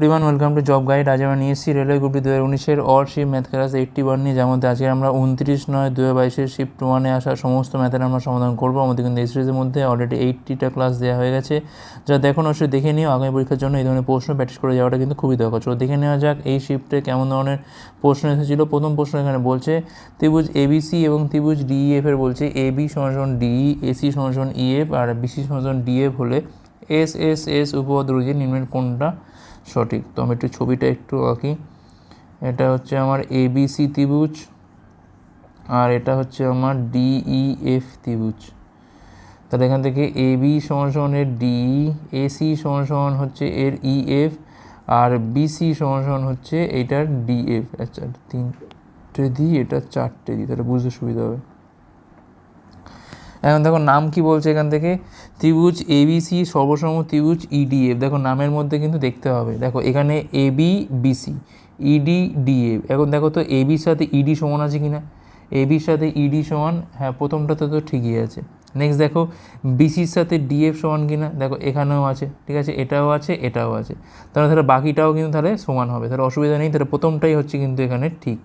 Everyone welcome to job guide আজ আমরা নিয়ে এসেছি রেলওয়ে গ্রুপটি দু হাজার উনিশের অর শিপ ম্যাথ ক্লাস এইটটি ওয়ান নিয়ে, যার মধ্যে আজকে আমরা উনত্রিশ নয় দু হাজার বাইশের শিফট ওয়ানে আসা সমস্ত ম্যাথের আমরা সমাধান করব। আমাদের কিন্তু এই সিরিজের মধ্যে অলরেডি এইটটিটা ক্লাস দেওয়া হয়ে গেছে। যা দেখুন অবশ্যই দেখে নিও। আগামী পরীক্ষার জন্য এই ধরনের প্রশ্ন প্র্যাকটিস করে যাওয়াটা কিন্তু খুবই দরকার। চলো দেখে নেওয়া যাক এই শিফটে কেমন ধরনের প্রশ্ন এসেছিল। প্রথম প্রশ্ন এখানে বলছে, ত্রিভুজ এবিসি এবং ত্রিভুজ ডিইএফ এর বলছে এবি সমান ডিই এসি সমান ইএফ আর বিসি সমান ডিএফ হলে এস এস এস রয়েছে নিম্নের কোনটা সঠিক। তো আমি একটু ছবিটা একটু আঁকি। এটা হচ্ছে আমার এবিসি ত্রিভুজ আর এটা হচ্ছে আমার ডিইএফ ত্রিভুজ। তাহলে এখান থেকে এবি সমান সমান এর ডিই এসি সমান সমান হচ্ছে এর ইএফ আর বিসি সমান সমান হচ্ছে এইটার ডিএফ আচ্ছা তিনটে দিই, এটা চারটে দিই, তাহলে বুঝতে সুবিধা হবে। এখন দেখো নাম কি বলছে এখান থেকে? ত্রিভুজ এবিসি সর্বসম ত্রিভুজ ইডিএফ দেখো নামের মধ্যে কিন্তু দেখতে হবে। দেখো এখানে এবি বিসি ইডি ডিএফ এখন দেখো তো এবির সাথে ইডি সমান আছে কি না এবির সাথে ইডি সমান হ্যাঁ প্রথমটাতে তো ঠিকই আছে। নেক্সট দেখো বিসির সাথে ডিএফ সমান কি না দেখো এখানেও আছে, ঠিক আছে? এটাও আছে এটাও আছে। তাহলে তাহলে বাকিটাও কিন্তু তাহলে সমান হবে। তাহলে অসুবিধা নেই, তাহলে প্রথমটাই হচ্ছে কিন্তু এখানে ঠিক।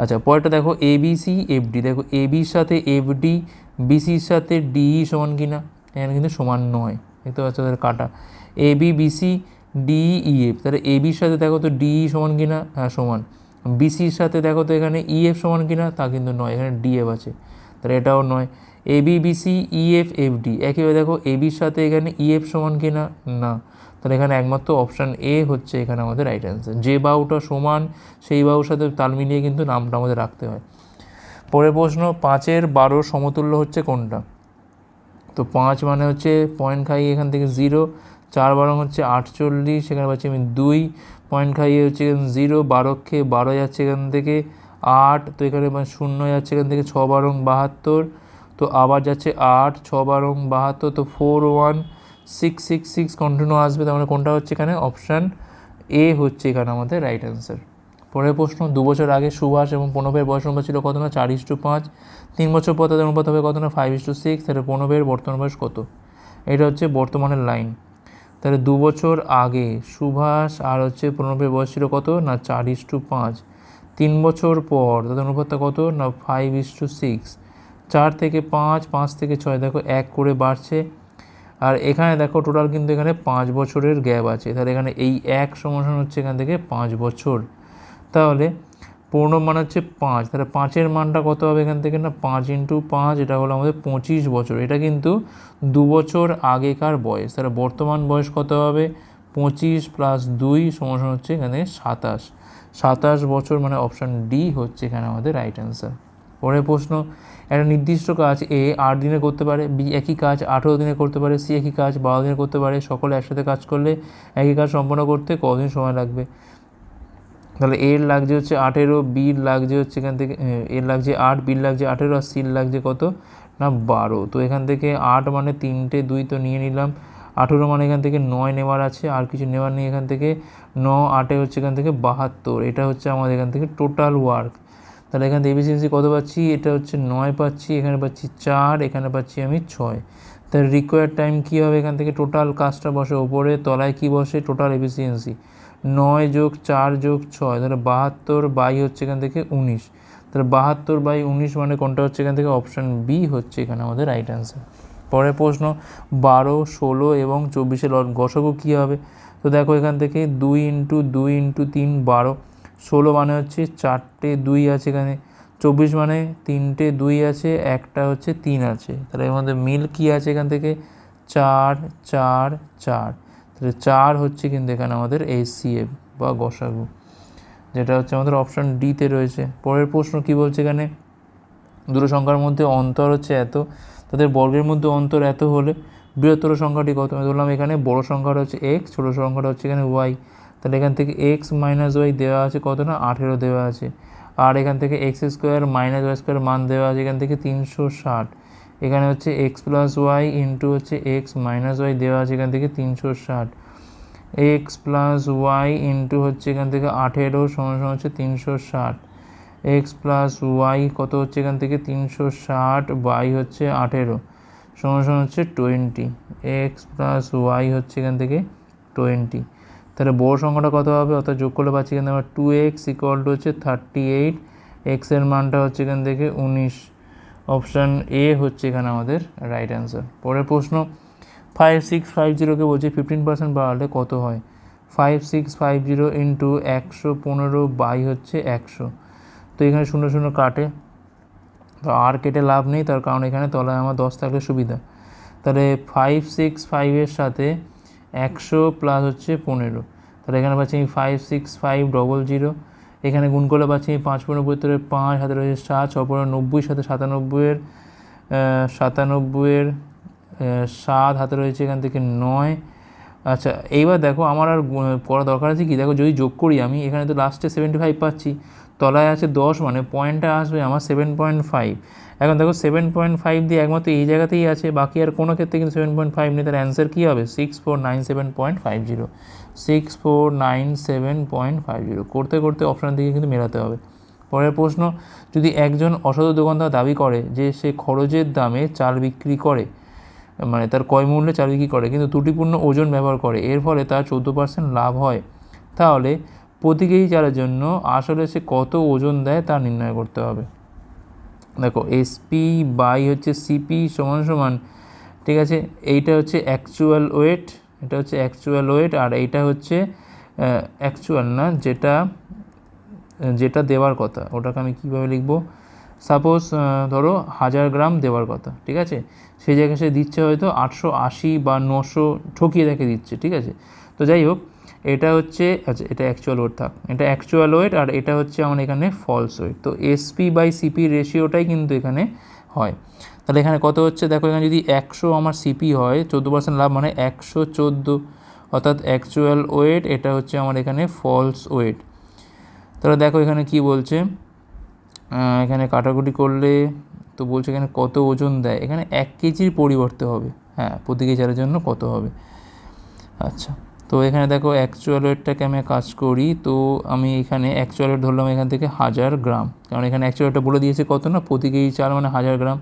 আচ্ছা পরেরটা দেখো এবিসি এফডি দেখো এবির সাথে এফডি বিসির সাথে ডিই সমান কি না এখানে কিন্তু সমান নয়। দেখতে পাচ্ছ তাদের কাটা। এ বি বিসি ডিইএফ তাহলে এ বির সাথে দেখো তো ডিই সমান কি না হ্যাঁ সমান। বিসির সাথে দেখো তো এখানে ইএফ সমান কি না তা কিন্তু নয়, এখানে ডিএফ আছে। তাহলে এটাও নয়। A B BC EF F D একইভাবে দেখো এ বির সাথে এখানে ইএফ সমান কি না। না তাহলে এখানে একমাত্র অপশান এ হচ্ছে এখানে আমাদের রাইট অ্যান্সার যে বাহুটা সমান, সেই বাহুর সাথে তাল মিলিয়ে কিন্তু নামটা আমাদের রাখতে হয়। পরের প্রশ্ন, পাঁচের বারোর সমতুল্য হচ্ছে কোনটা? তো পাঁচ মানে হচ্ছে পয়েন্ট খাইয়ে এখান থেকে জিরো চার বারো হচ্ছে আটচল্লিশ সেখানে পাচ্ছি আমি দুই পয়েন্ট খাইয়ে হচ্ছে এখানে জিরো বারোক্ষে বারো যাচ্ছে এখান থেকে আট, তো এখানে মানে শূন্য যাচ্ছে এখান থেকে ছ বারং বাহাত্তর, তো আবার যাচ্ছে আট, ছ বারং বাহাত্তর, তো four one six six six continue আসবে, তার মানে কোনটা হচ্ছে এখানে? অপশান এ হচ্ছে এখানে আমাদের রাইট অ্যান্সার পরের প্রশ্ন, দু বছর আগে সুভাষ এবং প্রণবের বয়স অনুপাত ছিল কত না? চার ইস টু পাঁচ। তিন বছর পর তাদের অনুপাত হবে কত না? Five is two six. তাহলে প্রণবের বর্তমান বয়স কত? এটা হচ্ছে বর্তমানের লাইন। তাহলে দু বছর আগে সুভাষ আর হচ্ছে প্রণবের বয়স ছিল কত? না, চার ইস টু পাঁচ। তিন বছর পর তাদের অনুপাতটা কত? না, ফাইভ ইস টু সিক্স। চার থেকে পাঁচ পাঁচ থেকে ছয়, দেখো এক করে বাড়ছে। আর এখানে দেখো টোটাল কিন্তু এখানে পাঁচ বছরের গ্যাপ আছে। তাহলে এখানে এই এক সমাধান হচ্ছে এখান থেকে পাঁচ বছর। তাহলে পূর্ণ মান হচ্ছে পাঁচ। তাহলে পাঁচের মানটা কত হবে এখান থেকে না? পাঁচ ইন্টু পাঁচ, এটা হলো আমাদের পঁচিশ বছর। এটা কিন্তু দু বছর আগেকার বয়স। তাহলে বর্তমান বয়স কত হবে? পঁচিশ প্লাস দুই সমান হচ্ছে এখানে সাতাশ। সাতাশ বছর মানে অপশান ডি হচ্ছে এখানে আমাদের রাইট অ্যান্সার পরের প্রশ্ন, একটা নির্দিষ্ট কাজ এ আট দিনে করতে পারে বি একই কাজ আঠেরো দিনে করতে পারে সি একই কাজ বারো দিনে করতে পারে, সকলে একসাথে কাজ করলে একই কাজ সম্পন্ন করতে কদিন সময় লাগবে? তাহলে এর লাগছে হচ্ছে আঠেরো বির লাগছে হচ্ছে এখান থেকে এর লাগছে আট বির লাগছে আঠেরো আর সির লাগছে কত? না, বারো। তো এখান থেকে আট মানে তিনটে, দুই তো নিয়ে নিলাম। আঠেরো মানে এখান থেকে নয় নেওয়ার আছে, আর কিছু নেওয়ার নেই এখান থেকে। ন, আটে হচ্ছে এখান থেকে বাহাত্তর। এটা হচ্ছে আমাদের এখান থেকে টোটাল ওয়ার্ক তাহলে এখান থেকে এফিসিয়েন্সি কত পাচ্ছি? এটা হচ্ছে নয় পাচ্ছি, এখানে পাচ্ছি চার, এখানে পাচ্ছি আমি ছয়। তাহলে রিকোয়ার্ড টাইম কী হবে এখান থেকে? টোটাল কাজটা বসে ওপরে, তলায় কী বসে? টোটাল এফিসিয়েন্সি নয় যোগ চার যোগ ছয়, তাহলে বাহাত্তর বাই হচ্ছে এখান থেকে উনিশ। তাহলে বাহাত্তর বাই উনিশ মানে কোনটা হচ্ছে এখান থেকে? অপশান বি হচ্ছে এখানে আমাদের রাইট অ্যান্সার পরের প্রশ্ন, বারো, ষোলো এবং চব্বিশের গসগু কী হবে? তো দেখো এখান থেকে দুই ইন্টু দুই ইন্টু তিন, বারো। ষোলো মানে হচ্ছে চারটে দুই আছে এখানে। চব্বিশ মানে তিনটে দুই আছে, একটা হচ্ছে তিন আছে। তাহলে এর মধ্যে মিল কী আছে এখান থেকে? চার চার চার। তাহলে চার হচ্ছে কিন্তু এখানে আমাদের এসিএফ বা গসাগু, যেটা হচ্ছে আমাদের অপশান ডিতে রয়েছে। পরের প্রশ্ন কি বলছে এখানে? দুটো সংখ্যার মধ্যে অন্তর হচ্ছে এত, তাদের বর্গের মধ্যে অন্তর এত হলে বৃহত্তর সংখ্যাটি কত? আমি ধরলাম এখানে বড় সংখ্যাটা হচ্ছে এক্স ছোটো সংখ্যাটা হচ্ছে এখানে ওয়াই তাহলে এখান থেকে এক্স মাইনাস ওয়াই দেওয়া আছে কত না? আঠেরো দেওয়া আছে। আর এখান থেকে x square minus y square মান দেওয়া আছে এখান থেকে তিনশো ষাট। এখানে হচ্ছে এক্স প্লাস ওয়াই ইন্টু হচ্ছে এক্স মাইনাস ওয়াই দেওয়া আছে এখান থেকে তিনশো ষাট। এক্স প্লাস ওয়াই ইন্টু হচ্ছে এখান থেকে আঠেরো সমান সমান হচ্ছে তিনশো ষাট। এক্স প্লাস ওয়াই কত হচ্ছে এখান থেকে তিনশো ষাট বাই হচ্ছে আঠেরো সমান সমান হচ্ছে টোয়েন্টি এক্স প্লাস ওয়াই হচ্ছে এখান থেকে টোয়েন্টি তাহলে বড় সংখ্যাটা কত হবে? অর্থাৎ যোগ করলে পাচ্ছি এখানে আমরা টু এক্স ইকুয়াল টু হচ্ছে থার্টি এইট এক্সের মানটা হচ্ছে এখান থেকে উনিশ। অপশান এ হচ্ছে এখানে আমাদের রাইট অ্যান্সার পরের প্রশ্ন ফাইভ সিক্স ফাইভ জিরোকে বলছে ফিফটিন পার্সেন্ট বাড়ালে কত হয়? Five six five zero into একশো পনেরো বাই হচ্ছে একশো। তো এখানে শূন্য শূন্য কাটে। তো আর কেটে লাভ নেই, তার কারণ এখানে তলায় আমার দশ থাকলে সুবিধা। তাহলে ফাইভ সিক্স ফাইভের সাথে একশো প্লাস হচ্ছে পনেরো। তাহলে এখানে পাচ্ছি আমি five six five double zero এখানে গুণ করলে পাচ্ছি পাঁচ পনেরো পাঁচ, হাতে রয়েছে সাত, ছ পনেরো নব্বই সাথে সাতানব্বইয়ের সাতানব্বইয়ের সাত, হাতে রয়েছে এখান থেকে নয়। আচ্ছা এইবার দেখো আমার আর করা দরকার আছে কি? দেখো যদি যোগ করি আমি, এখানে তো লাস্টে সেভেন্টি ফাইভ পাচ্ছি। তলায় আছে দশ মানে পয়েন্টটা আসবে আমার সেভেন পয়েন্ট ফাইভ এখন দেখো সেভেন পয়েন্ট ফাইভ দিয়ে একমাত্র এই জায়গাতেই আছে, বাকি আর কোনো ক্ষেত্রে কিন্তু সেভেন পয়েন্ট ফাইভ নেই, তার অ্যান্সার কী হবে? Six four nine seven point five zero six four nine seven point five zero করতে করতে অপশান দিকে কিন্তু মেলাতে হবে। পরের প্রশ্ন, যদি একজন অসাধু দোকানদার দাবি করে যে সে খরচের দামে চাল বিক্রি করে মানে তার ক্রয় মূল্যে চাল বিক্রি করে, কিন্তু ত্রুটিপূর্ণ ওজন ব্যবহার করে, এর ফলে তার চোদ্দ পার্সেন্ট লাভ হয়, তাহলে প্রতি কেজি চালের জন্য আসলে সে কত ওজন দেয় তা নির্ণয় করতে হবে। দেখো এসপি বাই হচ্ছে সিপি সমান সমান, ঠিক আছে? এইটা হচ্ছে অ্যাকচুয়াল ওয়েট এটা হচ্ছে অ্যাকচুয়াল ওয়েট আর এইটা হচ্ছে অ্যাকচুয়াল না, যেটা যেটা দেওয়ার কথা। ওটাকে আমি কীভাবে লিখব? সাপোজ ধরো হাজার গ্রাম দেওয়ার কথা, ঠিক আছে? সেই জায়গায় সে দিচ্ছে হয়তো আটশো আশি বা নশো ঠকিয়ে দেখে দিচ্ছে, ঠিক আছে? তো যাই হোক এটা হচ্ছে আচ্ছা এটা অ্যাকচুয়াল ওয়েট থাক। এটা অ্যাকচুয়াল ওয়েট আর এটা হচ্ছে আমার এখানে ফলস ওয়েট তো এসপি বাই সিপি রেশিওটাই কিন্তু এখানে হয়। তাহলে এখানে কত হচ্ছে? দেখো, এখানে যদি একশো আমার সিপি হয়, চোদ্দ পার্সেন্ট লাভ মানে একশো চোদ্দ। অর্থাৎ অ্যাকচুয়াল ওয়েট এটা হচ্ছে আমার এখানে ফলস ওয়েট তাহলে দেখো, এখানে কি বলছে? এখানে কাটাকুটি করলে তো বলছে এখানে কত ওজন দেয়? এখানে এক কেজির পরিবর্তে হবে। হ্যাঁ প্রতি কেজি জন্য কত হবে? আচ্ছা। তো এখানে দেখো অ্যাকচুয়াল ওয়েটটাকে আমি কাজ করি, তো আমি এখানে অ্যাকচুয়াল ওয়েট ধরলাম এখান থেকে হাজার গ্রাম। কারণ এখানে অ্যাকচুয়াল ওয়েটটা বলে দিয়েছে কত না? প্রতি কেজি চাল মানে হাজার গ্রাম।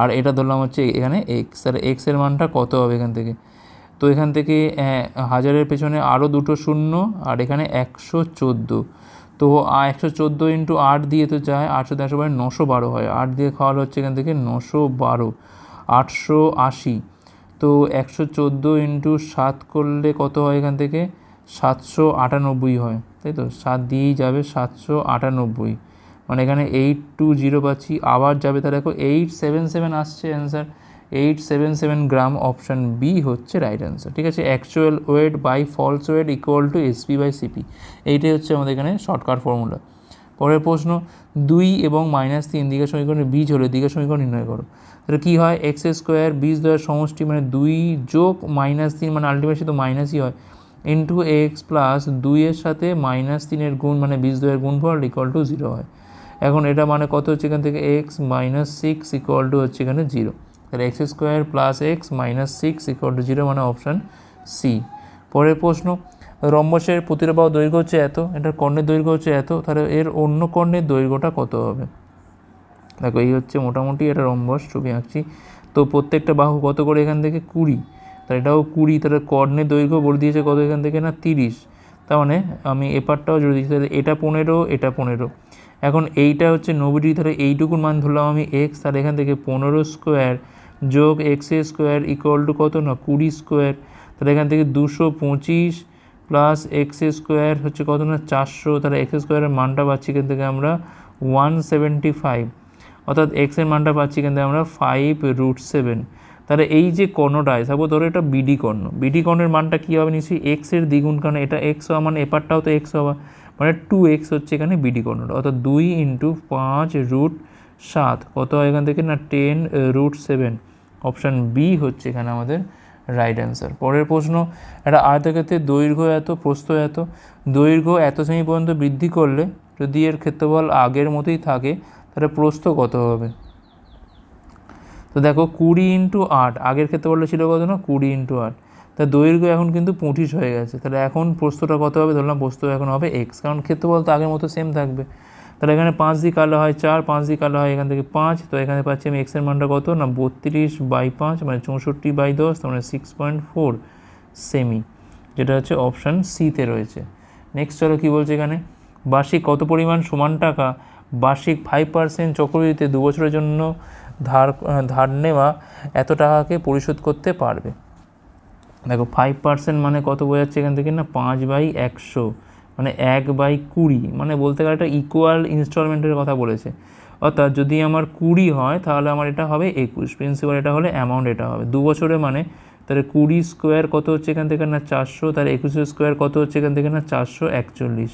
আর এটা ধরলাম হচ্ছে এখানে এক্স আর এক্সের মানটা কত হবে এখান থেকে? তো এখান থেকে হাজারের পেছনে আরও দুটো শূন্য, আর এখানে একশো চোদ্দ। তো একশো চোদ্দ ইন্টু আট দিয়ে তো যায়, আটশো দেড়শো বারো, নশো বারো হয়। আট দিয়ে খাওয়ার হচ্ছে এখান থেকে নশো বারো, আটশো আশি। তো একশো চোদ্দ ইন্টু সাত করলে কত হয় এখান থেকে? সাতশো আটানব্বই হয়, তাই তো? সাত দিয়েই যাবে সাতশো আটানব্বই। মানে এখানে এইট টু জিরো পাচ্ছি, আবার যাবে তাহলে দেখো এইট সেভেন সেভেন আসছে answer eight seven seven gram option B হচ্ছে রাইট অ্যান্সার ঠিক আছে? Actual weight by false weight equal to SP by CP এইটাই হচ্ছে আমাদের এখানে শর্টকাট ফর্মুলা পরের প্রশ্ন, দুই এবং মাইনাস তিন দিকের সমীকরণের বীজ হলে দিকের সমীকরণ নির্ণয় করো। তাহলে কী হয়? এক্স স্কোয়ার বীজ দ্বয়ের সমষ্টি মানে দুই যোগ মাইনাস তিন মানে আলটিমেটলি তো মাইনাসই হয়। ইন্টু এক্স প্লাস দুইয়ের সাথে মাইনাস তিনের গুণ মানে বীজ দ্বয়ের গুণফল ইকুয়াল টু জিরো হয়। এখন এটা মানে কত হচ্ছে এখান থেকে? X minus six equal to হচ্ছে এখানে জিরো তাহলে x square plus x minus six equal to zero মানে অপশান সি পরের প্রশ্ন রম্বসের প্রতিরবাহ দৈর্ঘ্য হচ্ছে এত, এটার কর্ণের দৈর্ঘ্য হচ্ছে এত, তাহলে এর অন্য কর্ণের দৈর্ঘ্যটা কত হবে? দেখো, এই হচ্ছে মোটামুটি এটা রম্বস ছবি আঁকছি। তো প্রত্যেকটা বাহু কত করে এখান থেকে? কুড়ি। তাহলে এটাও কুড়ি, তাহলে কর্ণের দৈর্ঘ্য বলে দিয়েছে কত এখান থেকে না? তিরিশ। তার মানে আমি এপারটাও জুড়ে দিচ্ছি তাহলে এটা পনেরো এটা পনেরো। এখন এইটা হচ্ছে নব্বই তাহলে এইটুকুর মান ধরলাম আমি এক্স তাহলে এখান থেকে পনেরো স্কোয়ার যোগ এক্স স্কোয়ার ইকুয়াল টু কত? না, কুড়ি স্কোয়ার তাহলে এখান থেকে দুশো পঁচিশ প্লাস এক্স স্কোয়ার হচ্ছে কত না চারশো, তাহলে এক্স স্কোয়ারের মানটা পাচ্ছি থেকে আমরা ওয়ান সেভেন্টি ফাইভ অর্থাৎ এক্সের মানটা পাচ্ছি থেকে আমরা ফাইভ রুট সেভেন তাহলে এই যে কর্ণটায় সাপোজ ধরো এটা বিডি কর্ণ বিডি কর্ণের মানটা কী হবে নিশ্চয়ই এক্সের দ্বিগুণ, কারণ এটা এক্স হওয়া মানে এপারটাও তো এক্স হওয়া মানে টু এক্স হচ্ছে এখানে বিডি কর্ণটা, অর্থাৎ দুই ইন্টু পাঁচ রুট সাত, কত হয় এখান থেকে না ten root seven option B হচ্ছে এখানে আমাদের রাইট অ্যান্সার। পরের প্রশ্ন, একটা আয়তক্ষেত্রের দৈর্ঘ্য এত, প্রস্থ এত, দৈর্ঘ্য এত শ্রেণি পর্যন্ত বৃদ্ধি করলে যদি এর ক্ষেত্রফল আগের মতোই থাকে, তাহলে প্রস্থ কত হবে? তো দেখো, কুড়ি ইন্টু আট, আগের ক্ষেত্রফলটা ছিল কত না? কুড়ি ইন্টু আট। তা দৈর্ঘ্য এখন কিন্তু পঁচিশ হয়ে গেছে। তাহলে এখন প্রস্থটা কত হবে? ধরলাম প্রস্থ এখন হবে এক্স কারণ ক্ষেত্রফল তো আগের মতো সেম থাকবে। তাহলে এখানে পাঁচ দিয়ে কালো হয় চার, পাঁচ দিয়ে কালো হয় এখান থেকে পাঁচ, তো এখানে পাচ্ছি আমি এক্সের মানটা কত? না, বত্রিশ বাই পাঁচ মানে চৌষট্টি বাই দশ, তার মানে সিক্স পয়েন্ট ফোর সেমি যেটা হচ্ছে অপশান সিতে রয়েছে। নেক্সট চলো কী বলছে এখানে? বার্ষিক কত পরিমাণ সমান টাকা? বার্ষিক ফাইভ পার্সেন্ট চক্রবৃদ্ধিতে দু বছরের জন্য ধার ধার নেওয়া এত টাকাকে পরিশোধ করতে পারবে। দেখো ফাইভ পার্সেন্ট মানে কত বোঝাচ্ছে এখান থেকে? না, পাঁচ বাই একশো। মানে এক বাই কুড়ি মানে বলতে গেলে একটা ইকুয়াল ইনস্টলমেন্টের কথা বলেছে। অর্থাৎ যদি আমার কুড়ি হয়, তাহলে আমার এটা হবে একুশ। প্রিন্সিপাল এটা হলে অ্যামাউন্ট এটা হবে। দু বছরে মানে তাহলে কুড়ি স্কোয়ার কত হচ্ছে এখান থেকে না চারশো? তাহলে একুশের স্কোয়ার কত হচ্ছে এখান থেকে না চারশো একচল্লিশ?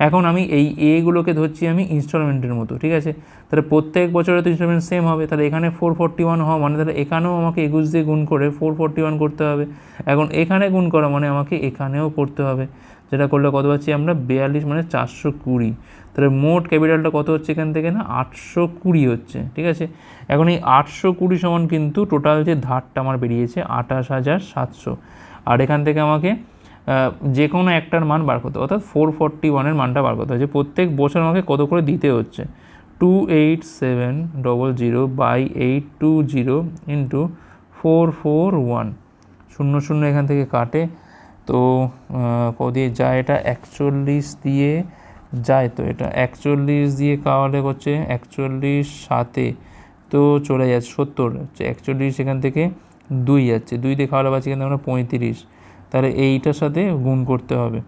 এখন আমি এই এগুলোকে ধরছি আমি ইনস্টলমেন্টের মতো, ঠিক আছে? তাহলে প্রত্যেক বছরে তো ইনস্টলমেন্ট সেম হবে, তাহলে এখানে ফোর ফোরটি ওয়ান হওয়া মানে তাহলে এখানেও আমাকে একুশ দিয়ে গুণ করে ফোর ফোরটি ওয়ান করতে হবে। এখন এখানে গুণ করা মানে আমাকে এখানেও করতে হবে। যেটা করলে কত পাচ্ছি আমরা? বিয়াল্লিশ মানে চারশো কুড়ি। তাহলে মোট ক্যাপিটালটা কত হচ্ছে এখান থেকে না? আটশো কুড়ি হচ্ছে, ঠিক আছে? এখন এই আটশো কুড়ি সমান কিন্তু টোটাল যে ধারটা আমার বেরিয়েছে আঠাশ হাজার সাতশো। আর এখান থেকে আমাকে যে কোনো একটার মান বার করতে অর্থাৎ ফোর ফর্টি ওয়ানের মানটা বার করতে হচ্ছে প্রত্যেক বছর আমাকে কত করে দিতে হচ্ছে? Two eight seven double zero by eight two zero into four four one শূন্য শূন্য এখান থেকে কাটে। তো দিয়ে যায় এটা? একচল্লিশ দিয়ে যায় তো এটা? একচল্লিশ দিয়ে কাওয়ালে করছে একচল্লিশ সাতে। তো চলে যাচ্ছে সত্তর। হচ্ছে একচল্লিশ এখান থেকে দুই যাচ্ছে। দুই দিয়ে খাওয়ালে পাচ্ছি কিন্তু আমরা পঁয়ত্রিশ। তাহলে এইটার সাথে গুণ করতে হবে।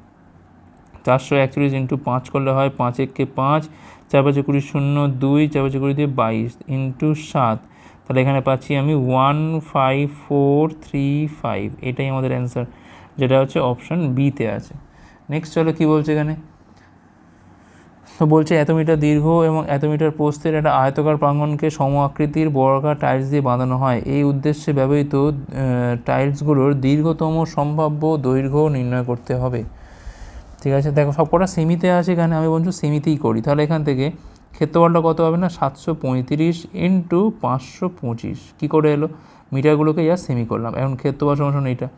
চারশো একচল্লিশ ইন্টু পাঁচ করলে হয় পাঁচ এককে পাঁচ, চার পাঁচে কুড়ি শূন্য দুই, চার পাঁচে কুড়ি দিয়ে বাইশ ইন্টু সাত। তাহলে এখানে পাচ্ছি আমি one five four three five এটাই আমাদের অ্যান্সার যেটা হচ্ছে অপশান বিতে আছে। নেক্সট চলো কী বলছে এখানে? তো বলছে, এত মিটার দীর্ঘ এবং এত মিটার প্রস্থের একটা আয়তকার প্রাঙ্গণকে সম আকৃতির বর্গাকার টাইলস দিয়ে বাঁধানো হয়। এই উদ্দেশ্যে ব্যবহৃত টাইলসগুলোর দীর্ঘতম সম্ভাব্য দৈর্ঘ্য নির্ণয় করতে হবে। ঠিক আছে, দেখো সবকটা সেমিতে আছে এখানে, আমি বলছি সেমিতেই করি। তাহলে এখান থেকে ক্ষেত্রফলটা কত হবে না? সাতশো পঁয়ত্রিশ ইন্টু পাঁচশো পঁচিশ। কী করে এলো? মিটারগুলোকে যা সেমি করলাম। এখন ক্ষেত্রফল সমস্যা এইটা।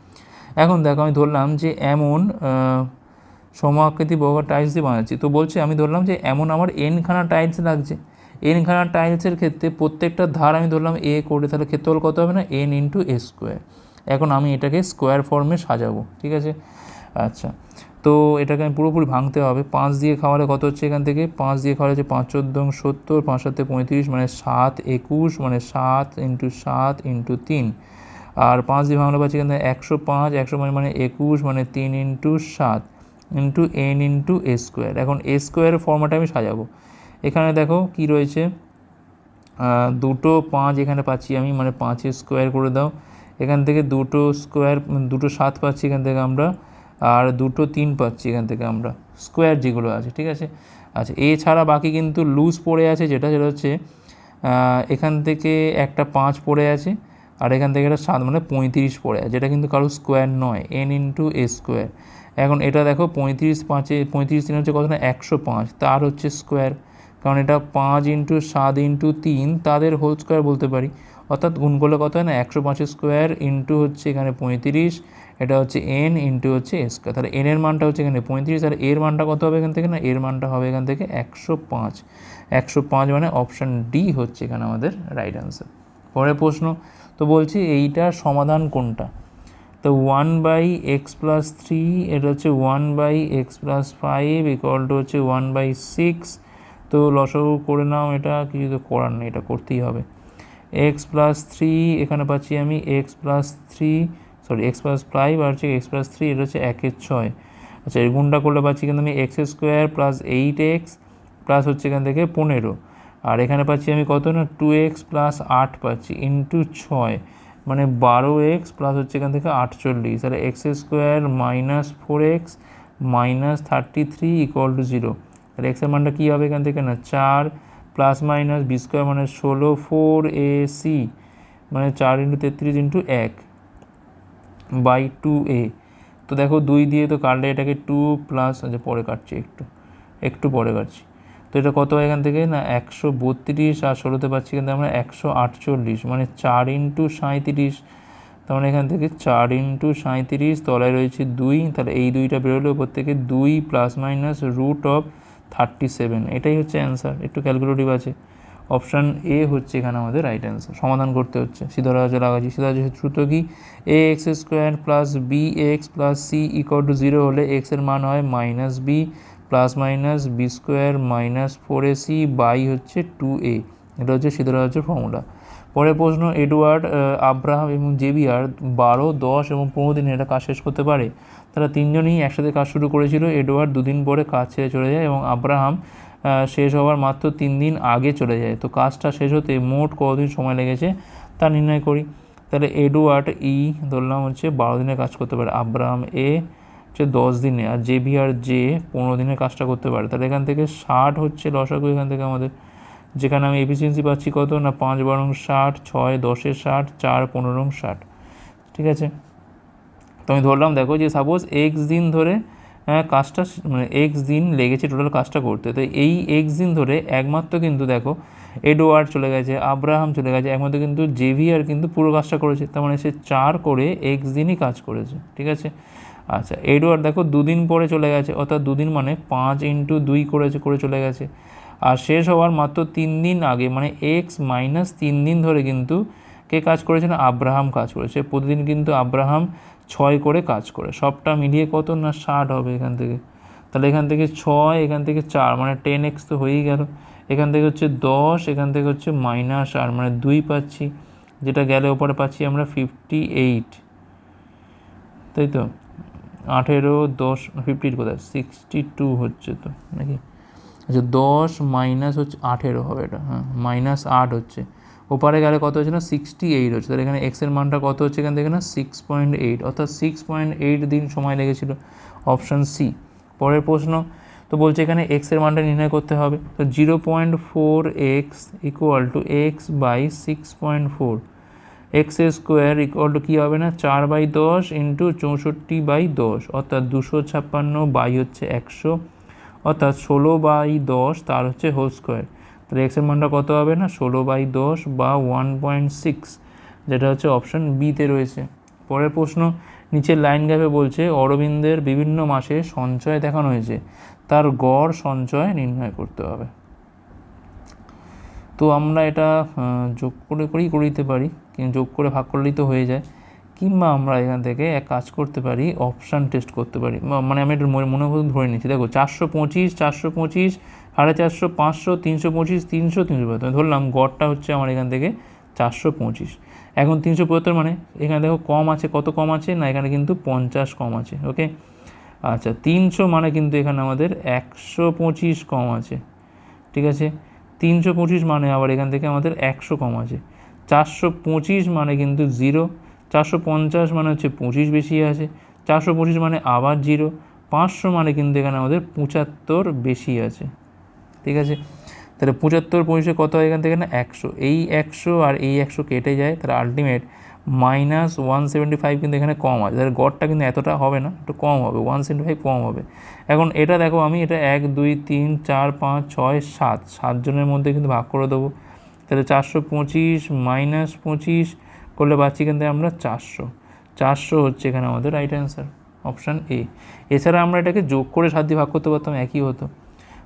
এখন দেখো, আমি ধরলাম যে এমন সম আকৃতি টাইলস দিয়ে বানাচ্ছি। তো বলছে, আমি ধরলাম যে এমন আমার এনখানা টাইলস লাগছে। এনখানা টাইলসের ক্ষেত্রে প্রত্যেকটা ধার আমি ধরলাম এ করে, তাহলে ক্ষেত্রফল কত হবে না? এন ইন্টু এ স্কোয়ার এখন আমি এটাকে স্কোয়ার ফর্মে সাজাবো, ঠিক আছে? আচ্ছা তো এটাকে আমি পুরোপুরি ভাঙতে হবে। পাঁচ দিয়ে খাওয়ালে কত হচ্ছে এখান থেকে? পাঁচ দিয়ে খাওয়ালে হচ্ছে পাঁচ চোদ্দ সত্তর, পাঁচ সাথে পঁয়ত্রিশ মানে সাত একুশ মানে সাত ইন্টু সাত ইন্টু তিন। আর পাঁচ দিয়ে ভাঙলে পাচ্ছি এখান থেকে একশো পাঁচ একশো পাঁচ মানে একুশ মানে তিন ইন্টু সাত। Into n into a square এখন এ স্কোয়ারের ফর্মাটে আমি সাজাবো। এখানে দেখো কি রয়েছে? দুটো পাঁচ এখানে পাচ্ছি আমি মানে পাঁচের স্কোয়ার করে দাও। এখান থেকে দুটো স্কোয়ার দুটো সাত পাচ্ছি এখান থেকে আমরা, আর দুটো তিন পাচ্ছি এখান থেকে আমরা। স্কোয়ার যেগুলো আছে, ঠিক আছে? আচ্ছা এছাড়া বাকি কিন্তু লুজ পড়ে আছে যেটা, সেটা হচ্ছে এখান থেকে একটা পাঁচ পড়ে আছে, আর এখান থেকে একটা সাত মানে পঁয়ত্রিশ পড়ে আছে, যেটা কিন্তু কারও স্কোয়ার নয়। এন ইন্টু এ স্কোয়ার এখন এটা দেখো পঁয়ত্রিশ পাঁচে, পঁয়ত্রিশ তিন হচ্ছে কত না একশো পাঁচ। তার হচ্ছে স্কোয়ার কারণ এটা পাঁচ ইন্টু সাত ইন্টু তিন, তাদের হোল স্কোয়ার বলতে পারি। অর্থাৎ গুণ করলে কত হয় না? একশো পাঁচের স্কোয়ার ইন্টু হচ্ছে এখানে পঁয়ত্রিশ, এটা হচ্ছে এন ইন্টু হচ্ছে স্কোয়ার তাহলে এন এর মানটা হচ্ছে এখানে পঁয়ত্রিশ আর এর মানটা কত হবে এখান থেকে না? এর মানটা হবে এখান থেকে একশো পাঁচ। একশো পাঁচ মানে অপশান ডি হচ্ছে এখানে আমাদের রাইট অ্যান্সার পরের প্রশ্ন, তো বলছি এইটার সমাধান কোনটা? তো one by x plus three এটা হচ্ছে one by x plus five equal to হচ্ছে ওয়ান বাই সিক্স তো লসগু করে নাও এটা, কিছু তো করার নেই, এটা করতেই হবে। এক্স প্লাস থ্রি এখানে পাচ্ছি আমি x plus three sorry x plus five আর হচ্ছে এক্স প্লাস থ্রি এটা হচ্ছে একের ছয়। আচ্ছা এই গুণটা করলে পাচ্ছি কিন্তু আমি x square plus eight x plus হচ্ছে এখান থেকে পনেরো। আর এখানে পাচ্ছি আমি কত না? টু এক্স প্লাস আট পাচ্ছি ইন্টু ছয়। মানে বারো এক্স প্লাস হচ্ছে এখান থেকে আটচল্লিশ। তাহলে x square minus four x minus thirty three equal to zero তাহলে এক্সের মানটা কী হবে এখান থেকে না? চার প্লাস মাইনাস বি স্কোয়ার মানে ষোলো ফোর এ সি মানে চার ইন্টু তেত্রিশ ইন্টু এক বাই টু এ তো দেখো দুই দিয়ে তো কাটলে এটাকে টু প্লাস আচ্ছা পরে কাটছি একটু একটু পরে কাটছি। তো এটা কত হয় এখান থেকে? না, একশো বত্রিশ আর ষোলোতে পাচ্ছি কিন্তু আমরা একশো আটচল্লিশ মানে চার ইন্টু সাঁত্রিশ তার মানে এখান থেকে চার ইন্টু সাঁত্রিশ তলায় রয়েছে দুই, তাহলে এই দুইটা বেরোলে ওপর থেকে দুই plus minus root of thirty seven এটাই হচ্ছে অ্যান্সার একটু ক্যালকুলেটিভ আছে। অপশান এ হচ্ছে এখানে আমাদের রাইট অ্যান্সার সমাধান করতে হচ্ছে। সিদ্ধরাজ লাগাচ্ছি সিদ্ধরাজ সূত্র কি? A x square plus b x plus c equal to zero হলে এক্সের মান হয় minus b plus b square minus four a c by হচ্ছে টু এ। এটা হচ্ছে সিদ্ধরাজের ফর্মুলা। পরের প্রশ্ন, এডওয়ার্ড আব্রাহাম এবং জেবিয়ার বারো, দশ এবং পনেরো দিনে এটা কাজ শেষ করতে পারে? তারা তিনজনই একসাথে কাজ শুরু করেছিল, এডওয়ার্ড দুদিন পরে কাজ ছেড়ে চলে যায় এবং আব্রাহাম শেষ হওয়ার মাত্র তিন দিন আগে চলে যায়। তো কাজটা শেষ হতে মোট কতদিন সময় লেগেছে তা নির্ণয় করি। তাহলে এডওয়ার্ড ই ধরলাম হচ্ছে বারো দিনে কাজ করতে পারে, আব্রাহাম এ হচ্ছে দশ দিনে আর জে ভি আর জে পনেরো দিনের কাজটা করতে পারে, তাহলে এখান থেকে ষাট হচ্ছে লসাগু এখান থেকে আমাদের। যেখানে আমি এফিসিয়েন্সি পাচ্ছি কত? না, পাঁচ বারং ষাট, ছয় দশের ষাট, চার পনেরো ষাট। ঠিক আছে? তো আমি ধরলাম, দেখো যে সাপোজ এক্স দিন ধরে কাজটা মানে এক্স দিন লেগেছে টোটাল কাজটা করতে। তো এই এক্স দিন ধরে একমাত্র কিন্তু দেখো এডওয়ার্ড চলে গেছে, আব্রাহাম চলে গেছে, একমাত্র কিন্তু জেভিয়ার কিন্তু পুরো কাজটা করেছে। তার মানে সে চার করে এক্স দিনই কাজ করেছে। ঠিক আছে? আচ্ছা এডওয়ার্ড দেখো দুদিন পরে চলে গেছে, অর্থাৎ দুদিন মানে পাঁচ ইন্টু দুই করেছে করে চলে গেছে। আর শেষ হওয়ার মাত্র তিন দিন আগে মানে এক্স মাইনাস তিন দিন ধরে কিন্তু কে কাজ করেছে না, আব্রাহাম কাজ করেছে। প্রতিদিন কিন্তু আব্রাহাম ছয় করে কাজ করে। সবটা মিলিয়ে কত না, ষাট হবে এখান থেকে। তাহলে এখান থেকে ছয়, এখান থেকে চার মানে টেন এক্স তো হয়েই গেল। এখান থেকে হচ্ছে দশ, এখান থেকে হচ্ছে মাইনাস আর মানে দুই পাচ্ছি। যেটা গেলে ওপরে পাচ্ছি আমরা ফিফটি এইট তাই তো? আঠেরো, দশ ফিফটির কোথায়? সিক্সটি টু হচ্ছে তো, নাকি? আচ্ছা দশ মাইনাস হচ্ছে আঠেরো হবে এটা হ্যাঁ মাইনাস আট হচ্ছে। ওপারে গেলে কত হচ্ছে না? সিক্সটি এইট হচ্ছে। তাহলে এখানে এক্সের মানটা কত হচ্ছে এখান থেকে না? সিক্স পয়েন্ট এইট অর্থাৎ সিক্স পয়েন্ট এইট দিন সময় লেগেছিল অপশান সি পরের প্রশ্ন, তো বলছে এখানে এক্সের মানটা নির্ণয় করতে হবে। তো zero point four x equal to x by six point four x square equal to কী হবে না? চার বাই দশ ইন্টু চৌষট্টি বাই দশ। অর্থাৎ দুশো ছাপ্পান্ন বাই হচ্ছে একশো। অর্থাৎ ষোলো বাই দশ, তার হচ্ছে হোল স্কোয়ার তাহলে এক্সের মানটা কত হবে না? ষোলো বাই দশ বা ওয়ান পয়েন্ট সিক্স যেটা হচ্ছে অপশান বিতে রয়েছে। পরের প্রশ্ন, নিচের লাইন গ্যাপে বলছে, অরবিন্দের বিভিন্ন মাসে সঞ্চয় দেখানো হয়েছে। তার গড় সঞ্চয় নির্ণয় করতে হবে। তো আমরা এটা যোগ করে করেই করে দিতে পারি। যোগ করে ভাগ করলেই তো হয়ে যায়। কিংবা আমরা এখান থেকে এক কাজ করতে পারি অপশান টেস্ট করতে পারি। মানে আমি একটু মনে মতো ধরে নিচ্ছি। দেখো, চারশো পঁচিশ চারশো পঁচিশ, সাড়ে চারশো, পাঁচশো, তিনশো পঁচিশ, তিনশো তিনশো পঁচাত্তর। ধরলাম গড়টা হচ্ছে আমার এখান থেকে চারশো পঁচিশ। এখন তিনশো পঁচাত্তর মানে এখানে দেখো কম আছে, কত কম আছে? না, এখানে কিন্তু পঞ্চাশ কম আছে ওকে আচ্ছা তিনশো মানে কিন্তু এখানে আমাদের একশো পঁচিশ কম আছে, ঠিক আছে? তিনশো পঁচিশ মানে আবার এখান থেকে আমাদের একশো কম আছে। চারশো পঁচিশ মানে কিন্তু জিরো, চারশো পঞ্চাশ মানে হচ্ছে পঁচিশ বেশি আছে, চারশো পঁচিশ মানে আবার জিরো, পাঁচশো মানে কিন্তু এখানে আমাদের পঁচাত্তর বেশি আছে, ঠিক আছে? তাহলে পঁচাত্তর পঁচিশে কত হয় এখান থেকে না? একশো। এই একশো আর এই একশো কেটে যায়, তাহলে ultimate minus one seventy five কিন্তু এখানে কম আছে। তাহলে গড়টা কিন্তু এতটা হবে না, একটু কম হবে ওয়ান সেভেন্টি ফাইভ কম হবে। এখন এটা দেখো আমি এটা এক, দুই, তিন, চার, পাঁচ, ছয়, সাত, সাতজনের মধ্যে কিন্তু ভাগ করে দেবো। তাহলে চারশো পঁচিশ মাইনাস পঁচিশ করলে পাচ্ছি কিন্তু আমরা চারশো। চারশো হচ্ছে এখানে আমাদের রাইট অ্যান্সার অপশান এ এছাড়া আমরা এটাকে যোগ করে সাত দিয়ে ভাগ করতে পারতাম, একই হতো।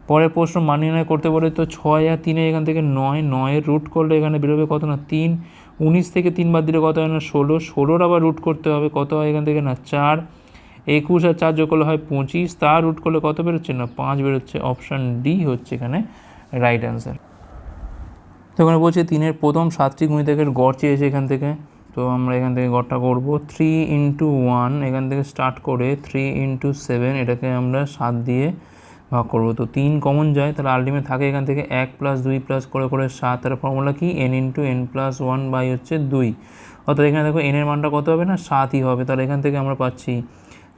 পরের প্রশ্ন, মান নির্ণয় করতে বলে তো ছয় আর তিনে এখান থেকে নয়, নয়ের রুট করলে এখানে বেরোবে কত না? তিন। উনিশ থেকে তিন বাদ দিলে কত হয় না? ষোলো। ষোলোর আবার রুট করতে হবে, কত হয় এখান থেকে না? চার। একুশ আর চার যোগ করলে হয় পঁচিশ, তার রুট করলে কত বেরোচ্ছে না? পাঁচ বেরোচ্ছে। অপশান ডি হচ্ছে এখানে রাইট অ্যান্সার তো ওখানে বলছে তিনের প্রথম সাতটি গুণিতকের গড় চেয়েছে এখান থেকে। তো আমরা এখান থেকে গড়টা করব। থ্রি ইন্টু ওয়ান এখান থেকে স্টার্ট করে থ্রি ইন্টু সেভেন এটাকে আমরা সাত দিয়ে ভাগ করব। তো তিন কমন যায়, তাহলে আলটিমেট থাকে এখান থেকে এক প্লাস দুই প্লাস করে করে সাত। তার ফর্মুলা কি? N into n plus one by হচ্ছে দুই। অর্থাৎ এখানে দেখো এনের মানটা কত হবে না? সাতই হবে। তাহলে এখান থেকে আমরা পাচ্ছি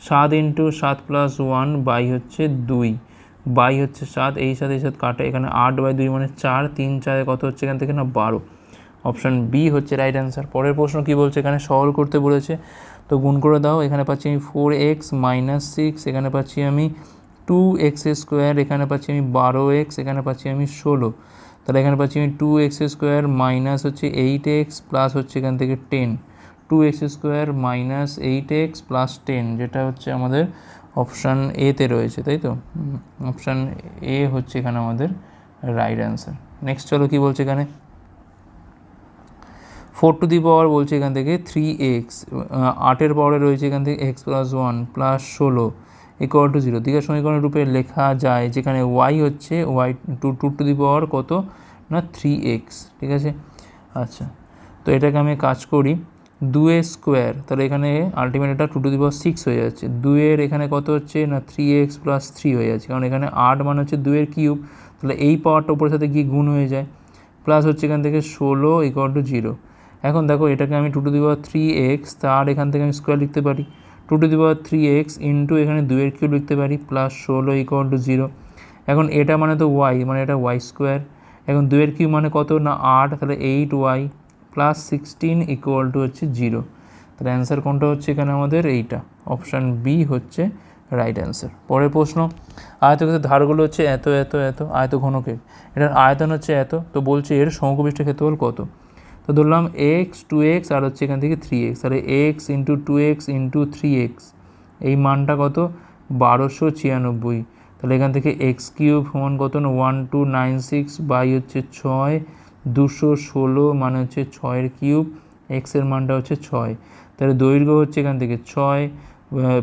সাত ইন্টু সাত প্লাস ওয়ান বাই হচ্ছে দুই। বাই হচ্ছে সাত, এই সাথে এই সাথে কাটে। এখানে আট বাই দুই মানে চার, তিন, চারে কত হচ্ছে এখান থেকে? না, বারো। অপশান বি হচ্ছে রাইট অ্যান্সার পরের প্রশ্ন কী বলছে? এখানে সহল করতে বলেছে। তো গুণ করে দাও। এখানে পাচ্ছি আমি ফোর এক্স মাইনাস সিক্স এখানে পাচ্ছি আমি টু এক্স স্কোয়ার এখানে পাচ্ছি আমি বারো এক্স এখানে পাচ্ছি আমি ষোলো। তাহলে এখানে পাচ্ছি আমি টু এক্স স্কোয়ার মাইনাস হচ্ছে এইট এক্স প্লাস হচ্ছে এখান থেকে ten two x square minus eight x plus ten যেটা হচ্ছে আমাদের অপশান এতে রয়েছে, তাই তো? অপশান এ হচ্ছে এখানে আমাদের রাইট অ্যান্সার নেক্সট চলো কী বলছে এখানে? ফোর টু দি পাওয়ার বলছে এখান থেকে থ্রি এক্স আটের পাওয়ারে রয়েছে এখান থেকে এক্স প্লাস ওয়ান প্লাস ষোলো ইকুয়াল টু জিরো দীঘা সমীকরণ রূপে লেখা যায় যেখানে ওয়াই হচ্ছে y two two to the power কত? না থ্রি এক্স ঠিক আছে? আচ্ছা তো এটাকে আমি কাজ করি। দুয়ে স্কোয়ার, তাহলে এখানে আলটিমেট এটা two to the power six হয়ে যাচ্ছে। দুয়ের এখানে কত হচ্ছে? না থ্রি এক্স প্লাস থ্রি হয়ে যাচ্ছে। কারণ এখানে আট মানে হচ্ছে দুয়ের কিউব তাহলে এই পাওয়ারটা উপরের সাথে গিয়ে গুণ হয়ে যায়। প্লাস হচ্ছে এখান থেকে ষোলো ইকুয়াল টু জিরো এখন দেখো, এটাকে আমি two to the power three x তার এখান থেকে আমি স্কোয়ার লিখতে পারি। Two to the power three x into এখানে দুয়ের কিউব লিখতে পারি প্লাস ষোলো ইকুয়াল টু জিরো এখন এটা মানে তো ওয়াই মানে এটা ওয়াই স্কোয়ার এখন দুয়ের কিউব মানে কত? না, আট, তাহলে eight y plus sixteen equal to হচ্ছে জিরো তাহলে অ্যান্সার কোনটা হচ্ছে এখানে আমাদের? এইটা। অপশান বি হচ্ছে রাইট অ্যান্সার পরের প্রশ্ন, আয়তক্ষেত্রের ধারগুলো হচ্ছে এত এত এত আয়ত ঘনকের এটার আয়তন হচ্ছে এত, তো বলছে এর সমকোপৃষ্ঠ ক্ষেত্রফল কত? তো ধরলাম এক্স টু এক্স আর হচ্ছে এখান থেকে থ্রি এক্স তাহলে x into two x into three x এই মানটা কত? বারোশো ছিয়ানব্বই। তাহলে এখান থেকে এক্স কিউব সমান কত? না one two nine six by হচ্ছে ছয় দুশো ষোলো মানে হচ্ছে ছয়ের কিউব এক্সের মানটা হচ্ছে ছয়। তাহলে দৈর্ঘ্য হচ্ছে এখান থেকে ছয়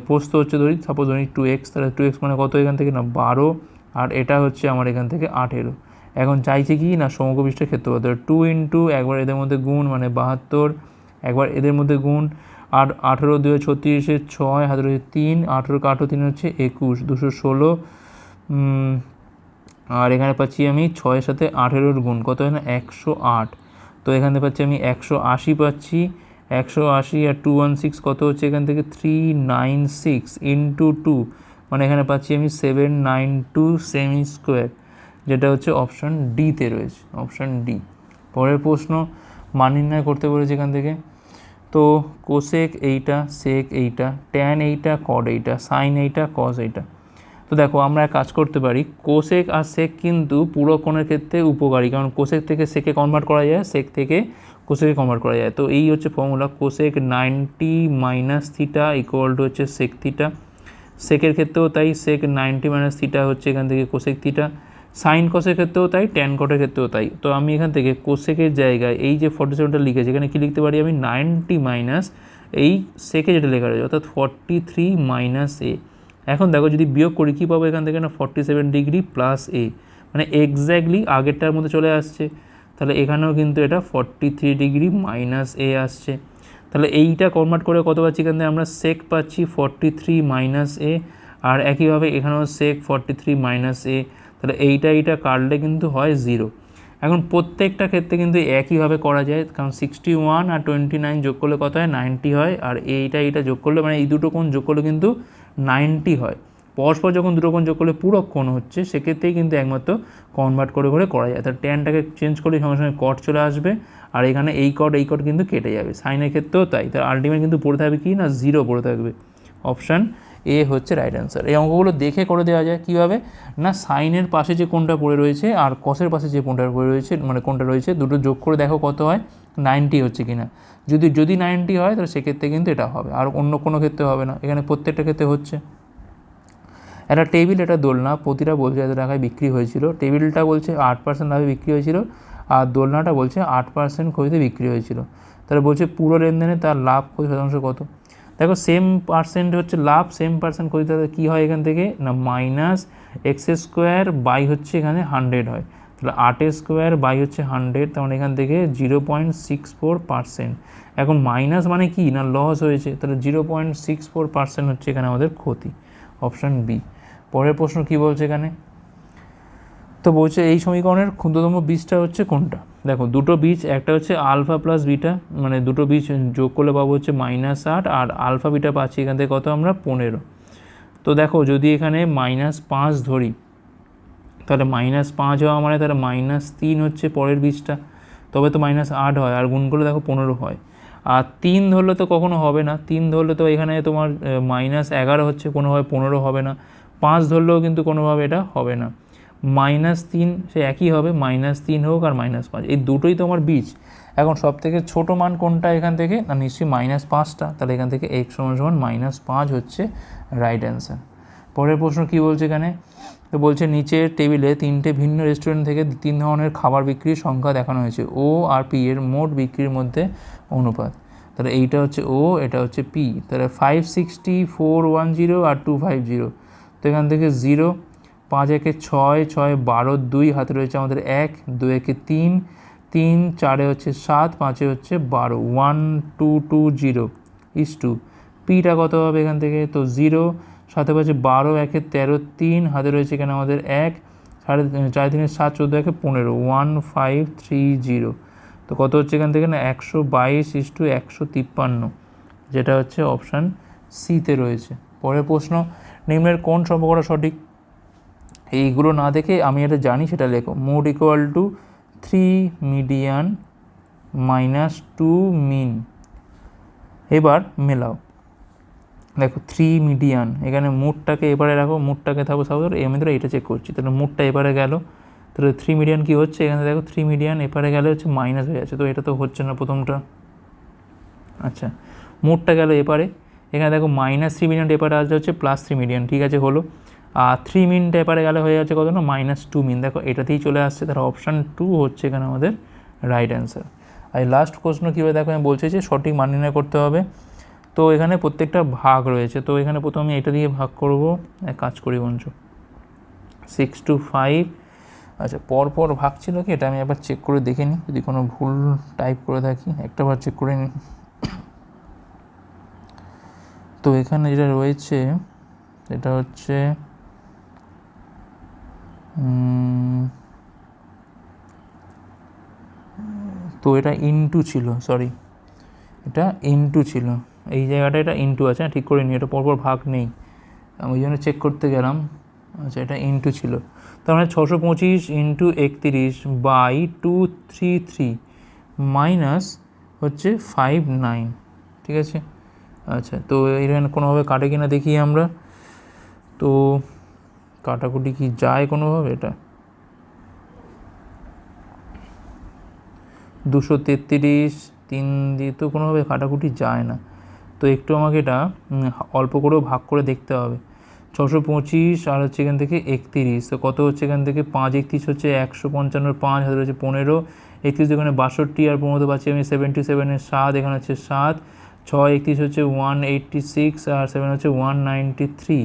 পোস্ত হচ্ছে ধরি সাপোজ ধরি টু এক্স তাহলে টু এক্স মানে কত এখান থেকে? না, বারো। আর এটা হচ্ছে আমার এখান থেকে আঠেরো। এখন চাইছে কি? না, সমকোপৃষ্ঠের ক্ষেত্রফল। তাহলে টু ইন্টু একবার এদের মধ্যে গুণ মানে বাহাত্তর, একবার এদের মধ্যে গুণ। আর আঠেরো দুই ছত্রিশে ছয় হাতের হচ্ছে তিন, আঠেরো আঠেরো তিন হচ্ছে একুশ, দুশো ষোলো। আর এখানে পাচ্ছি আমি ছয়ের সাথে আঠেরোর গুণ, কত হয় না একশো আট। তো এখানে পাচ্ছি আমি একশো আশি পাচ্ছি। একশো আশি আর টু ওয়ান সিক্স কত হচ্ছে এখান থেকে? Three nine six into two মানে এখানে পাচ্ছি আমি seven nine two semi square যেটা হচ্ছে অপশান ডিতে রয়েছে অপশান ডি পরের প্রশ্ন, মান করতে বলেছে এখান থেকে। তো কোসেক এইটা সেক এইটা ট্যান এইটা কড এইটা সাইন এইটা কজ এইটা। তো দেখো, আমরা কাজ করতে পারি। কোসেক আর সেক কিন্তু পুরো কোণের ক্ষেত্রে উপকারী। কারণ কোসেক থেকে সেকে কনভার্ট করা যায়, সেক থেকে কোসেকে কনভার্ট করা যায়। তো এই হচ্ছে formula cosec ninety minus theta equal to হচ্ছে সেক থিটা সেকের ক্ষেত্রেও তাই সেক নাইনটি মাইনাস থিটা হচ্ছে এখান থেকে কোসেক থিটা সাইন কসের ক্ষেত্রেও তাই ট্যান কটের ক্ষেত্রেও তাই। তো আমি এখান থেকে কোসেকের জায়গায় এই যে ফর্টি সেভেনটা লিখেছি, এখানে কী লিখতে পারি আমি? নাইনটি মাইনাস এই সেকে যেটা লেখা রয়েছে, অর্থাৎ ফর্টি থ্রি মাইনাস এ এখন দেখো যদি বিয়োগ করি, কী পাবো এখান থেকে? না forty seven degree plus a মানে এক্স্যাক্টলি আগেরটার মধ্যে চলে আসছে। তাহলে এখানেও কিন্তু এটা forty three degree minus a আসছে। তাহলে এইটা কনভার্ট করে কত পাচ্ছি এখান থেকে? আমরা সেক পাচ্ছি ফর্টি থ্রি মাইনাস এ আর একইভাবে এখানেও sec forty three minus a তাহলে এইটা এইটা কাটলে কিন্তু হয় জিরো এখন প্রত্যেকটা ক্ষেত্রে কিন্তু একইভাবে করা যায়, কারণ সিক্সটি ওয়ান আর টোয়েন্টি নাইন যোগ করলে কত হয়? নাইনটি হয়, আর এইটা এইটা যোগ করলে মানে এই দুটো কোণ যোগ করলে কিন্তু নাইনটি হয়। পরস্পর যখন দুটো কোণ যোগ করলে পুরো কোণ হচ্ছে, সেক্ষেত্রেই কিন্তু একমাত্র কনভার্ট করে করে করা যায়। তাহলে টেনটাকে চেঞ্জ করলে সঙ্গে সঙ্গে কট চলে আসবে, আর এখানে এই কট এই কট কিন্তু কেটে যাবে। সাইনের ক্ষেত্রেও তাই। তার আলটিমেট কিন্তু পড়ে থাকবে কি না? জিরো পড়ে থাকবে। অপশান এ হচ্ছে রাইট অ্যান্সার এই অঙ্কগুলো দেখে করে দেওয়া যায় কীভাবে? না সাইনের পাশে যে কোনটা পড়ে রয়েছে আর কসের পাশে যে কোনটা পড়ে রয়েছে মানে কোনটা রয়েছে, দুটো যোগ করে দেখো কত হয়? নাইনটি হচ্ছে কিনা। যদি যদি নাইনটি হয়, তাহলে সেক্ষেত্রে কিন্তু এটা হবে। আর অন্য কোনো ক্ষেত্রে হবে না। এখানে প্রত্যেকটা ক্ষেত্রে হচ্ছে। একটা টেবিল এটা দোলনা, প্রতিটা বলছে এত টাকায় বিক্রি হয়েছিল। টেবিলটা বলছে আট পার্সেন্ট লাভে বিক্রি হয়েছিল আর দোলনাটা বলছে আট পার্সেন্ট ক্ষতিতে বিক্রি হয়েছিল। তাহলে বলছে পুরো লেনদেনে তার লাভ ক্ষতি শতাংশ কত? দেখো সেম পার্সেন্ট হচ্ছে লাভ সেম পার্সেন্ট ক্ষতি তাহলে কী হয় এখান থেকে? না মাইনাস এক্স স্কোয়ার বাই হচ্ছে এখানে হান্ড্রেড হয়। তাহলে আটের স্কোয়ার বাই হচ্ছে হান্ড্রেড তখন এখান থেকে zero point six four percent এখন মাইনাস মানে কি? না লস হয়েছে, তাহলে zero point six four percent হচ্ছে এখানে আমাদের ক্ষতি। অপশান বি পরের প্রশ্ন কি বলছে এখানে? তো বলছে এই সমীকরণের ক্ষুদ্রতম বীজটা হচ্ছে কোনটা? দেখো, দুটো বীজ, একটা হচ্ছে আলফা প্লাস বিটা মানে দুটো বীজ যোগ করলে পাবো হচ্ছে মাইনাস আট, আর আলফা বিটা পাচ্ছি এখান থেকে কত আমরা? পনেরো। তো দেখো, যদি এখানে মাইনাস পাঁচ ধরি, তাহলে মাইনাস পাঁচ হওয়া মানে তাহলে মাইনাস তিন হচ্ছে পরের বীজটা। তবে তো মাইনাস আট হয়, আর গুণ করলে দেখো পনেরো হয়। আর তিন ধরলে তো কখনো হবে না, তিন ধরলে তো এখানে তোমার মাইনাস এগারো হচ্ছে, কোনোভাবে পনেরো হবে না। পাঁচ ধরলেও কিন্তু কোনোভাবে এটা হবে না। মাইনাস তিন, সে একই হবে, মাইনাস তিন হোক আর মাইনাস পাঁচ। এই দুটোই তোমার বীজ। এখন সব থেকে ছোটো মান কোনটা এখান থেকে? না, নিশ্চয়ই মাইনাস পাঁচটা। তাহলে এখান থেকে এক্স সমান সমান মাইনাস পাঁচ হচ্ছে রাইট অ্যান্সার পরের প্রশ্ন কী বলছে এখানে? তো বলছে, নিচের টেবিলে তিনটে ভিন্ন রেস্টুরেন্ট থেকে তিন ধরনের খাবার বিক্রির সংখ্যা দেখানো হয়েছে। ও আর পি এর মোট বিক্রির মধ্যে অনুপাত। তাহলে এইটা হচ্ছে ও এটা হচ্ছে পি তাহলে five sixty four one zero আর টু ফাইভ জিরো তো এখান থেকে জিরো পাঁচ একে ছয় ছয় বারো, দুই হাতে রয়েছে আমাদের এক দুই একে তিন তিন চারে হচ্ছে সাত, পাঁচে হচ্ছে বারো। One two two zero is to পিটা কত হবে এখান থেকে? তো জিরো সাথে পাচ্ছে বারো, একে তেরো, তিন, হাতে রয়েছে এখানে আমাদের এক। সাড়ে চার তিনের সাত, চোদ্দ একে পনেরো। ওয়ান ফাইভ থ্রি জিরো তো কত হচ্ছে এখান থেকে না? একশো বাইশ ইস টু একশো তিপ্পান্ন। যেটা হচ্ছে অপশান সিতে রয়েছে। পরের প্রশ্ন, নিম্নের কোন সম্পর্কটা সঠিক? এইগুলো না দেখে আমি এটা জানি, সেটা লেখো। Mode equal to three median minus two mean এবার মেলাও। দেখো থ্রি মিডিয়ান এখানে মুডটাকে এবারে রাখো মুডটাকে থাকো সাপোজ আমি ধরো এটা চেক করছি। তাহলে মুডটা এবারে গেল। তাহলে থ্রি মিডিয়ান কী হচ্ছে? এখানে দেখো থ্রি মিডিয়ান এপারে গেলে হচ্ছে মাইনাস হয়ে যাচ্ছে। তো এটা তো হচ্ছে না প্রথমটা। আচ্ছা মুডটা গেল এপারে এখানে দেখো মাইনাস থ্রি মিডিয়ান এপারে আসলে হচ্ছে প্লাস থ্রি মিডিয়ান ঠিক আছে, হলো। আর থ্রি মিনটা এপারে গেলে হয়ে যাচ্ছে কত না? মাইনাস টু মিন দেখো, এটাতেই চলে আসছে। তার অপশান টু হচ্ছে এখানে আমাদের রাইট অ্যান্সার আর লাস্ট প্রশ্ন কীভাবে? দেখো, আমি বলছি যে সঠিক মান নির্ণয় করতে হবে। তো এখানে প্রত্যেকটা ভাগ রয়েছে। তো এখানে প্রথমে এটা দিয়ে ভাগ করব। এক কাজ করি বঞ্চ। সিক্স টু ফাইভ আচ্ছা পরপর ভাগ ছিল কি? এটা আমি একবার চেক করে দেখে নিই। যদি কোনো ভুল টাইপ করে থাকি, একটা বার চেক করে নিই। তো এখানে যেটা রয়েছে, এটা হচ্ছে তো এটা ইনটু ছিল সরি এটা ইনটু ছিল। এই জায়গাটা এটা ইনটু আছে হ্যাঁ, ঠিক করে নি এটা পরপর ভাগ নেই। আমি ওই জন্য চেক করতে গেলাম আচ্ছা এটা ইনটু ছিল। তার মানে ছশো পঁচিশ ইন্টু একত্রিশ by two three three minus হচ্ছে ফাইভ নাইন ঠিক আছে? আচ্ছা তো এখানে কোনোভাবে কাটে কিনা দেখি আমরা। তো কাটাকুটি কি যায় কোনোভাবে এটা? দুশো তেত্রিশ, তিন দিয়ে তো কোনোভাবে কাটাকুটি যায় না। তো একটু আমাকে এটা অল্প করেও ভাগ করে দেখতে হবে। ছশো পঁচিশ আর হচ্ছে এখান থেকে একত্রিশ। তো কত হচ্ছে এখান থেকে? পাঁচ, একত্রিশ হচ্ছে একশো পঞ্চান্নর পাঁচ হাজার হচ্ছে পনেরো। একত্রিশ এখানে বাষট্টি আর পনেরো পাচ্ছি আমি সেভেন্টি সেভেনের সাত, এখানে হচ্ছে সাত। ছয়, একত্রিশ হচ্ছে ওয়ান এইট্টি সিক্স আর সেভেন হচ্ছে one ninety three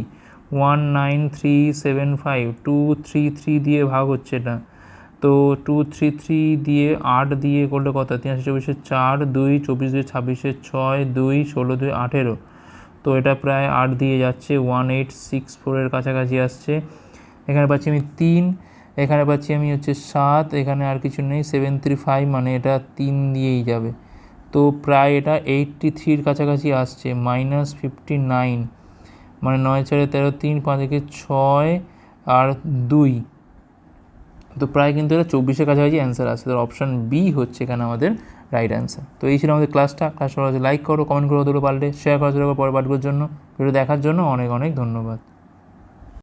one nine three seven five two three three দিয়ে ভাগ হচ্ছে এটা। তো টু থ্রি থ্রি দিয়ে আট দিয়ে করলে কত? তিন আসে চব্বিশে চার, দুই, চব্বিশ দুই ছাব্বিশে ছয়, দুই, ষোলো, দুই, আঠেরো। তো এটা প্রায় আট দিয়ে যাচ্ছে ওয়ান এইট সিক্স ফোরের কাছাকাছি আসছে। এখানে পাচ্ছি আমি তিন, এখানে পাচ্ছি আমি হচ্ছে সাত, এখানে আর কিছু নেই সেভেন থ্রি ফাইভ মানে এটা তিন দিয়েই যাবে। তো প্রায় এটা এইটটি থ্রির কাছাকাছি আসছে মাইনাস ফিফটি নাইন মানে নয় চারে তেরো, তিন, পাঁচ, একে ছয় আর দুই। তো প্রায় কিন্তু এটা চব্বিশের কাছাকাছি অ্যান্সার আছে তো অপশান বি হচ্ছে এখানে আমাদের রাইট অ্যান্সার তো এই ছিল আমাদের ক্লাসটা ক্লাস লাইক করো কমেন্ট করো দুটো পারলে শেয়ার করা পরে পাঠগুলোর জন্য। ভিডিও দেখার জন্য অনেক অনেক ধন্যবাদ।